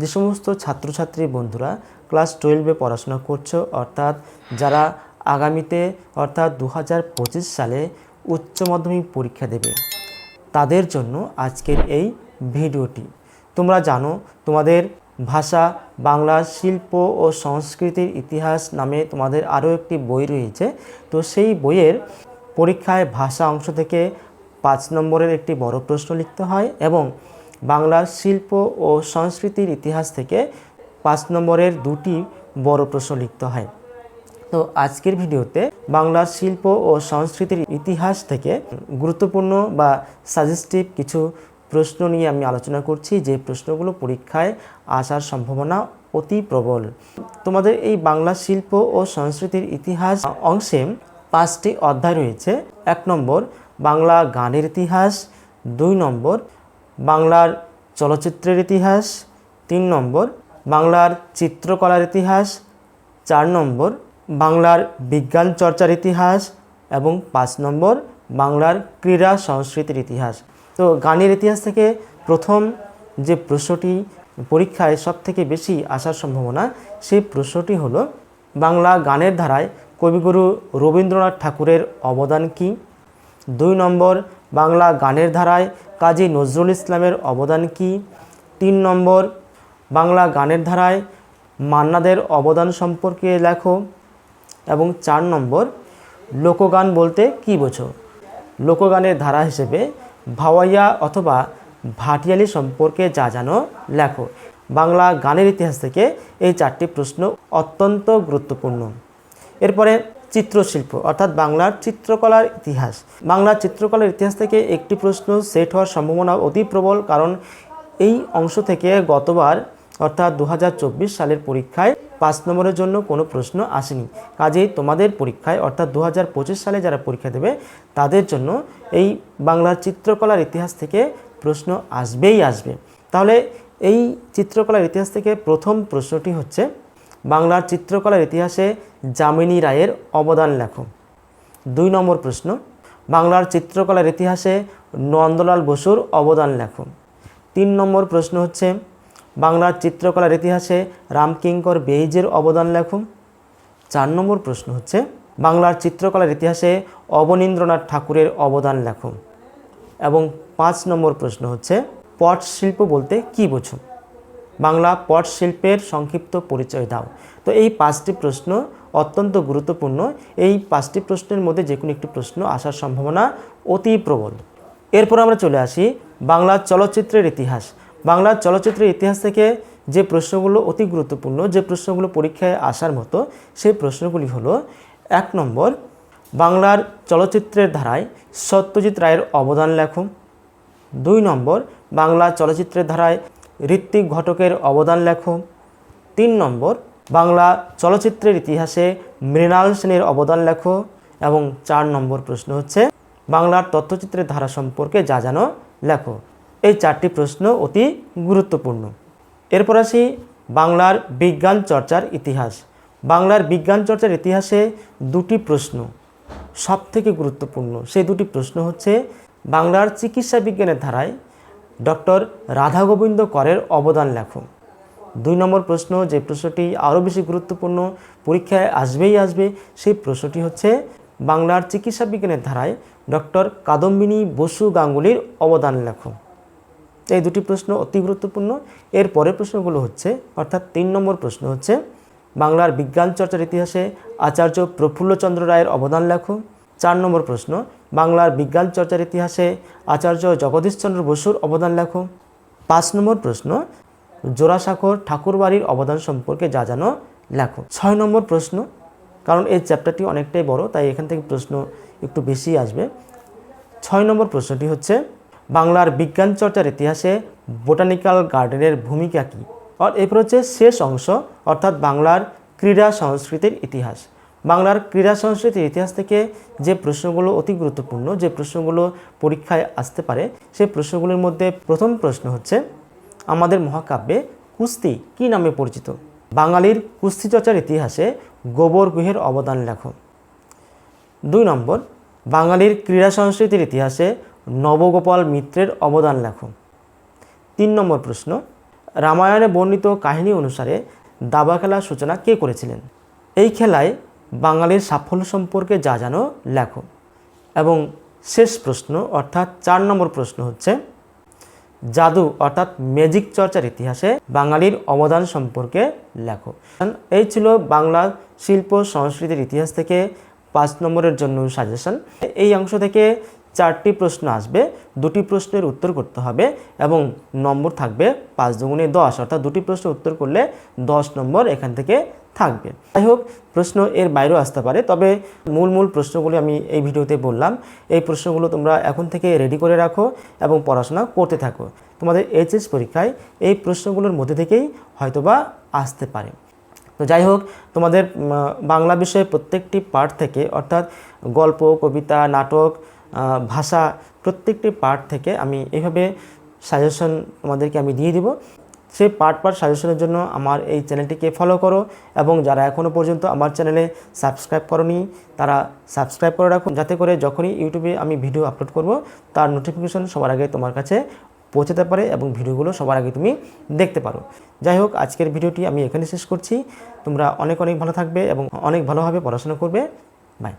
যে সমস্ত ছাত্রছাত্রী বন্ধুরা ক্লাস টুয়েলভে পড়াশোনা করছ, অর্থাৎ যারা আগামীতে, অর্থাৎ দু হাজার পঁচিশ সালে উচ্চ মাধ্যমিক পরীক্ষা দেবে, তাদের জন্য আজকের এই ভিডিওটি। তোমরা জানো, তোমাদের ভাষা, বাংলা, শিল্প ও সংস্কৃতির ইতিহাস নামে তোমাদের আরও একটি বই রয়েছে। তো সেই বইয়ের পরীক্ষায় ভাষা অংশ থেকে পাঁচ নম্বরের একটি বড় প্রশ্ন লিখতে হয় এবং বাংলার শিল্প ও সংস্কৃতির ইতিহাস থেকে পাঁচ নম্বরের দুটি বড় প্রশ্ন লিখতে হয়। তো আজকের ভিডিওতে বাংলার শিল্প ও সংস্কৃতির ইতিহাস থেকে গুরুত্বপূর্ণ বা সাজেস্টিভ কিছু প্রশ্ন নিয়ে আমি আলোচনা করছি। যে প্রশ্নগুলো পরীক্ষায় আসার সম্ভাবনা অতি প্রবল। তোমাদের এই বাংলা শিল্প ও সংস্কৃতির ইতিহাস অংশে পাঁচটি অধ্যায় রয়েছে। এক নম্বর, বাংলা গানের ইতিহাস। দুই নম্বর বাংলার চলচ্চিত্রের ইতিহাস, তিন নম্বর, বাংলার চিত্রকলার ইতিহাস, চার নম্বর, বাংলার বিজ্ঞান চর্চার ইতিহাস এবং পাঁচ নম্বর, বাংলার ক্রীড়া সংস্কৃতির ইতিহাস। তো গানের ইতিহাস থেকে প্রথম যে প্রশ্নটি পরীক্ষায় সব থেকে বেশি আসার সম্ভাবনা, সেই প্রশ্নটি হলো, বাংলা গানের ধারায় কবিগুরু রবীন্দ্রনাথ ঠাকুরের অবদান কী? দুই নম্বর, বাংলা গানের ধারায় কাজী নজরুল ইসলামের অবদান কী? তিন নম্বর, বাংলা গানের ধারায় মান্নাদের অবদান সম্পর্কে লেখো। এবং চার নম্বর, লোকগান বলতে কী বোঝো? লোকগানের ধারা হিসেবে ভাওয়াইয়া অথবা ভাটিয়ালি সম্পর্কে যা জানো, লেখো। বাংলা গানের ইতিহাস থেকে এই চারটি প্রশ্ন অত্যন্ত গুরুত্বপূর্ণ। এরপরে চিত্রশিল্প, অর্থাৎ বাংলার চিত্রকলার ইতিহাস। বাংলার চিত্রকলার ইতিহাস থেকে একটি প্রশ্ন সেট হওয়ার সম্ভাবনা অতি প্রবল, কারণ এই অংশ থেকে গতবার, অর্থাৎ দু হাজার চব্বিশ সালের পরীক্ষায় পাঁচ নম্বরের জন্য কোনো প্রশ্ন আসেনি। কাজেই তোমাদের পরীক্ষায়, অর্থাৎ দু হাজার পঁচিশ সালে যারা পরীক্ষা দেবে, তাদের জন্য এই বাংলার চিত্রকলার ইতিহাস থেকে প্রশ্ন আসবেই আসবে। তাহলে এই চিত্রকলার ইতিহাস থেকে প্রথম প্রশ্নটি হচ্ছে বাংলার চিত্রকলার ইতিহাসে যামিনী রায়ের অবদান লেখো। দুই নম্বর প্রশ্ন, বাংলার চিত্রকলার ইতিহাসে নন্দলাল বসুর অবদান লেখো। তিন নম্বর প্রশ্ন হচ্ছে, বাংলার চিত্রকলার ইতিহাসে রামকিঙ্কর বেইজের অবদান লেখো। চার নম্বর প্রশ্ন হচ্ছে, বাংলার চিত্রকলার ইতিহাসে অবনীন্দ্রনাথ ঠাকুরের অবদান লেখো। এবং পাঁচ নম্বর প্রশ্ন হচ্ছে পট শিল্প বলতে কী বোঝো? বাংলা পট শিল্পের সংক্ষিপ্ত পরিচয় দাও। তো এই পাঁচটি প্রশ্ন অত্যন্ত গুরুত্বপূর্ণ। এই পাঁচটি প্রশ্নের মধ্যে যে কোনো একটি প্রশ্ন আসার সম্ভাবনা অতি প্রবল। এরপর আমরা চলে আসি বাংলা চলচ্চিত্রের ইতিহাস। বাংলার চলচ্চিত্রের ইতিহাস থেকে যে প্রশ্নগুলো অতি গুরুত্বপূর্ণ, যে প্রশ্নগুলো পরীক্ষায় আসার মতো, সেই প্রশ্নগুলি হলো, এক নম্বর, বাংলার চলচ্চিত্রের ধারায় সত্যজিৎ রায়ের অবদান লেখো। দুই নম্বর, বাংলা চলচ্চিত্রের ধারায় ঋত্বিক ঘটকের অবদান লেখো। তিন নম্বর, বাংলা চলচ্চিত্রের ইতিহাসে মৃণাল সেনের অবদান লেখো এবং চার নম্বর প্রশ্ন হচ্ছে, বাংলার তথ্যচিত্রের ধারা সম্পর্কে যা জানো লেখো। এই চারটি প্রশ্ন অতি গুরুত্বপূর্ণ। এরপর আসি, বাংলার বিজ্ঞান চর্চার ইতিহাস। বাংলার বিজ্ঞান চর্চার ইতিহাসে দুটি প্রশ্ন। সব থেকে গুরুত্বপূর্ণ সেই দুটি প্রশ্ন হচ্ছে, বাংলার চিকিৎসা বিজ্ঞানের ধারায় ডক্টর রাধা গোবিন্দ করের অবদান লেখো। দুই নম্বর প্রশ্ন, যে প্রশ্নটি আরও বেশি গুরুত্বপূর্ণ, পরীক্ষায় আসবেই আসবে, সেই প্রশ্নটি হচ্ছে, বাংলার চিকিৎসা বিজ্ঞানের ধারায় ডক্টর কাদম্বিনী বসু গাঙ্গুলির অবদান লেখো। এই দুটি প্রশ্ন অতি গুরুত্বপূর্ণ। এর পরের প্রশ্নগুলো হচ্ছে, অর্থাৎ তিন নম্বর প্রশ্ন হচ্ছে, বাংলার বিজ্ঞান চর্চার ইতিহাসে আচার্য প্রফুল্লচন্দ্র রায়ের অবদান লেখো। চার নম্বর প্রশ্ন বাংলার বিজ্ঞান চর্চার ইতিহাসে আচার্য জগদীশচন্দ্র বসুর অবদান লেখো। পাঁচ নম্বর প্রশ্ন, জোড়াসাঁকোর ঠাকুরবাড়ির অবদান সম্পর্কে যা জানো লেখো। ছয় নম্বর প্রশ্ন, কারণ এই চ্যাপ্টারটি অনেকটাই বড়, তাই এখান থেকে প্রশ্ন একটু বেশি আসবে। ছয় নম্বর প্রশ্নটি হচ্ছে, বাংলার বিজ্ঞান চর্চার ইতিহাসে বোটানিক্যাল গার্ডেনের ভূমিকা কী? আর এরপর হচ্ছে শেষ অংশ, অর্থাৎ বাংলার ক্রীড়া সংস্কৃতির ইতিহাস। বাংলার ক্রীড়া সংস্কৃতির ইতিহাস থেকে যে প্রশ্নগুলো অতি গুরুত্বপূর্ণ, যে প্রশ্নগুলো পরীক্ষায় আসতে পারে, সেই প্রশ্নগুলোর মধ্যে প্রথম প্রশ্ন হচ্ছে, আমাদের মহাকাব্যে কুস্তি কি নামে পরিচিত? বাঙালির কুস্তি চর্চার ইতিহাসে গোবর গুহের অবদান লেখো। দুই নম্বর, বাঙালির ক্রীড়া সংস্কৃতির ইতিহাসে নবগোপাল মিত্রের অবদান লেখো। তিন নম্বর প্রশ্ন, রামায়ণে বর্ণিত কাহিনী অনুসারে দাবা খেলার সূচনা কে করেছিলেন? এই খেলায় বাঙালির সাফল্য সম্পর্কে যা জানো, লেখো। এবং শেষ প্রশ্ন, অর্থাৎ চার নম্বর প্রশ্ন হচ্ছে, জাদু অর্থাৎ ম্যাজিক চর্চার ইতিহাসে বাঙালির অবদান সম্পর্কে লেখো। এই ছিল বাংলা শিল্প সংস্কৃতির ইতিহাস থেকে পাঁচ নম্বরের জন্য সাজেশন এই অংশ থেকে চারটি প্রশ্ন আসবে, দুটি প্রশ্নের উত্তর করতে হবে এবং নম্বর থাকবে পাঁচ দুগুণে দশ, অর্থাৎ দুটি প্রশ্নের উত্তর করলে দশ নম্বর এখান থেকে থাকবে। যাই হোক, প্রশ্ন এর বাইরেও আসতে পারে, তবে মূল মূল প্রশ্নগুলি আমি এই ভিডিওতে বললাম। এই প্রশ্নগুলো তোমরা এখন থেকে রেডি করে রাখো এবং পড়াশোনা করতে থাকো। তোমাদের এইচএস পরীক্ষায় এই প্রশ্নগুলোর মধ্যে থেকেই হয়তোবা আসতে পারে। তো যাই হোক, তোমাদের বাংলা বিষয়ে প্রত্যেকটি পার্ট থেকে, অর্থাৎ গল্প, কবিতা, নাটক ভাষা প্রত্যেকটি পার্ট থেকে আমি এইভাবে সাজেশন তোমাদেরকে আমি দিয়ে দিব। সেই পার্ট পার্ট সাজেশনের জন্য আমার এই চ্যানেলটিকে ফলো করো এবং যারা এখনও পর্যন্ত আমার চ্যানেলে সাবস্ক্রাইব করনি, তারা সাবস্ক্রাইব করে রাখুন যাতে করে যখনই ইউটিউবে আমি ভিডিও আপলোড করব, তার নোটিফিকেশন সবার আগে তোমার কাছে পৌঁছাতে পারে এবং ভিডিওগুলো সবার আগে তুমি দেখতে পারো। যাই হোক, আজকের ভিডিওটি আমি এখানে শেষ করছি। তোমরা অনেক অনেক ভালো থাকবে এবং অনেক ভালোভাবে পড়াশোনা করবে। বাই